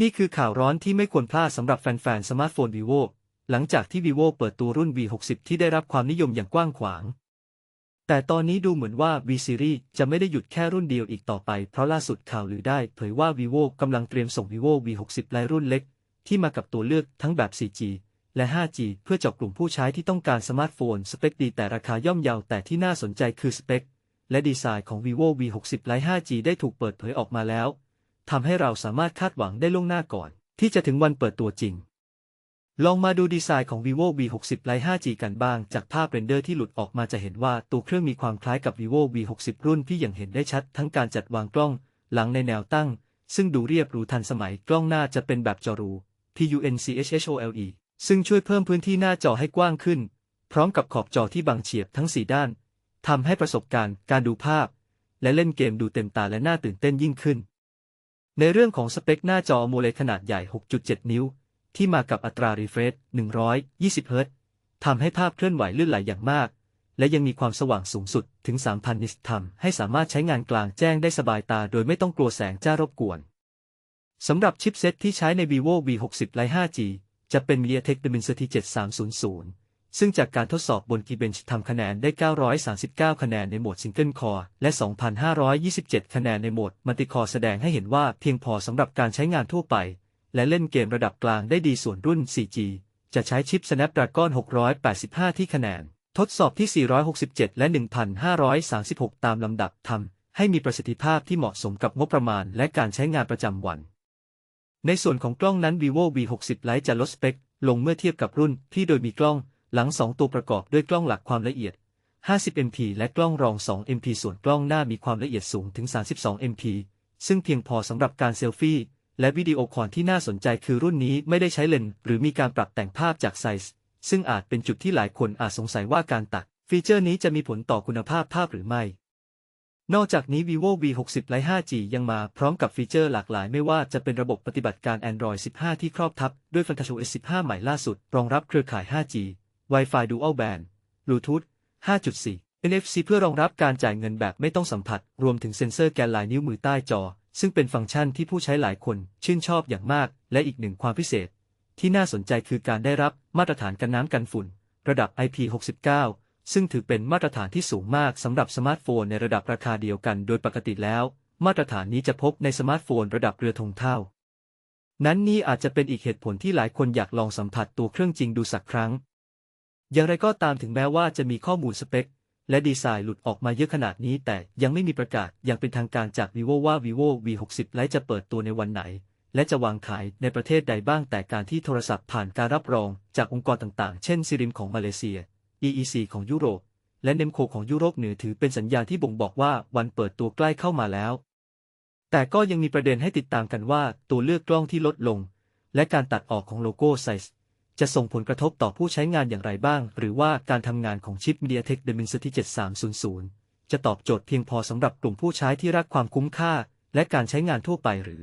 นี่คือข่าวร้อนที่ไม่ควรพลาดสำหรับแฟนๆ สมาร์ทโฟน vivo หลังจากที่ vivo เปิดตัวรุ่น V60 ที่ได้รับความนิยมอย่างกว้างขวาง แต่ตอนนี้ดูเหมือนว่า V Series จะไม่ได้หยุดแค่รุ่นเดียวอีกต่อไป เพราะล่าสุดข่าวลือได้เผยว่า vivo กำลังเตรียมส่ง vivo V60 ไลน์รุ่นเล็ก ที่มากับตัวเลือกทั้งแบบ 4G และ 5G เพื่อเจาะกลุ่มผู้ใช้ที่ต้องการสมาร์ทโฟน สเปคดีแต่ราคาย่อมเยาแต่ที่น่าสนใจคือสเปคและดีไซน์ของ vivo V60 Lite 5G ได้ถูกเปิดเผยออกมาแล้ว ทำให้เราสามารถคาดหวังได้ล่วงหน้าก่อน ที่จะถึงวันเปิดตัวจริง ลองมาดูดีไซน์ของ vivo V60 Lite 5G กันบ้าง จากภาพเรนเดอร์ที่หลุดออกมาจะเห็นว่าตัวเครื่องมีความคล้ายกับ vivo V60 รุ่นที่อย่างเห็นได้ชัด ทั้งการจัดวางกล้องหลังในแนวตั้ง ซึ่งดูเรียบหรูทันสมัยกล้องหน้าจะเป็นแบบจอรู PUNCHHOLE ซึ่งช่วยเพิ่มพื้นที่หน้าจอให้กว้างขึ้น พร้อมกับขอบจอที่บางเฉียบทั้ง 4 ด้านทำให้ประสบการณ์การดูภาพ และเล่นเกมดูเต็มตาและน่าตื่นเต้นยิ่งขึ้น ในเรื่องของสเปคหน้าจอ AMOLED ขนาดใหญ่ 6.7 นิ้ว ที่มากับอัตรา refresh 120 Hz ทำให้ภาพเคลื่อนไหวลื่นไหลอย่างมาก และยังมีความสว่างสูงสุดถึง 3,000 นิตทำให้สามารถใช้งานกลางแจ้งได้สบายตาโดยไม่ต้องกลัวแสงจ้ารบกวน สำหรับชิปเซ็ตที่ใช้ใน vivo V60 Lite 5G จะเป็น MediaTek Dimensity 7300 ซึ่งจากการทดสอบบน Geekbench ทำคะแนนได้ 939 คะแนนในโหมด Single Core และ 2,527 คะแนนในโหมด Multi Core แสดงให้เห็นว่าเพียงพอสำหรับการใช้งานทั่วไป และเล่นเกมระดับกลางได้ดีส่วนรุ่น 4G จะใช้ชิป Snapdragon 685 ที่คะแนน ทดสอบที่ 467 และ 1,536 ตามลำดับทำให้มีประสิทธิภาพที่เหมาะสมกับงบประมาณและการใช้งานประจำวัน ในส่วนของกล้องนั้น vivo V60 Lite จะลดสเปคลงเมื่อเทียบกับรุ่นที่โดยมีกล้อง หลัง 2 ตัวประกอบด้วยกล้องหลักความละเอียด 50 MP และกล้องรอง 2 MP ส่วนกล้องหน้ามีความละเอียดสูงถึง 32 MP ซึ่งเพียงพอสำหรับการเซลฟี่ และวิดีโอคอลที่น่าสนใจคือรุ่นนี้ไม่ได้ใช้เลนส์หรือมีการปรับแต่งภาพจากไซส์ ซึ่งอาจเป็นจุดที่หลายคนอาจสงสัยว่าการตัด ฟีเจอร์นี้จะมีผลต่อคุณภาพภาพหรือไม่ นอกจากนี้ vivo V60 Lite 5G ยังมาพร้อมกับฟีเจอร์หลากหลายไม่ว่าจะเป็นระบบปฏิบัติการ Android 15 ที่ครอบทับด้วย FunTouchOS 15 ใหม่ล่าสุด รองรับเครือข่าย 5G Wi-Fi Dual Band Bluetooth 5.4 NFC เพื่อรองรับการจ่ายเงินแบบไม่ต้องสัมผัส รวมถึงเซ็นเซอร์แกนลายนิ้วมือใต้จอ ซึ่งเป็นฟังก์ชันที่ผู้ใช้หลายคนชื่นชอบอย่างมาก และอีกหนึ่งความพิเศษ ที่น่าสนใจคือการได้รับมาตรฐานกันน้ำกันฝุ่น ระดับ IP69 ซึ่งถือเป็นมาตรฐานที่สูงมากสำหรับสมาร์ทโฟนในระดับราคาเดียวกันโดยปกติแล้ว มาตรฐานนี้จะพบในสมาร์ทโฟนระดับเรือธงเท่า นั้นนี่อาจจะเป็นอีกเหตุผลที่หลายคนอยากลองสัมผัสตัวเครื่องจริงดูสักครั้ง อย่างไรก็ตามถึงแม้ว่าจะมีข้อมูลสเปค และดีไซน์หลุดออกมาเยอะขนาดนี้ แต่ยังไม่มีประกาศอย่างเป็นทางการจาก vivo ว่า vivo v60 Lite จะเปิดตัวในวันไหน และจะวางขายในประเทศใดบ้างแต่การที่โทรศัพท์ผ่านการรับรองจากองค์กรต่างๆ เช่นซิริมของมาเลเซีย EEC ของยุโรป และเนมโคของยุโรปเหนือถือเป็นสัญญาณที่บ่งบอกว่าวันเปิดตัวใกล้เข้ามาแล้ว แต่ก็ยังมีประเด็นให้ติดตามกันว่าตัวเลือกกล้องที่ลดลง และการตัดออกของโลโก้ไซส์ จะส่งผลกระทบต่อผู้ใช้งานอย่างไรบ้าง หรือว่าการทำงานของชิป MediaTek Dimensity 7300 จะตอบโจทย์เพียงพอสำหรับกลุ่มผู้ใช้ที่รักความคุ้มค่า และการใช้งานทั่วไปหรือ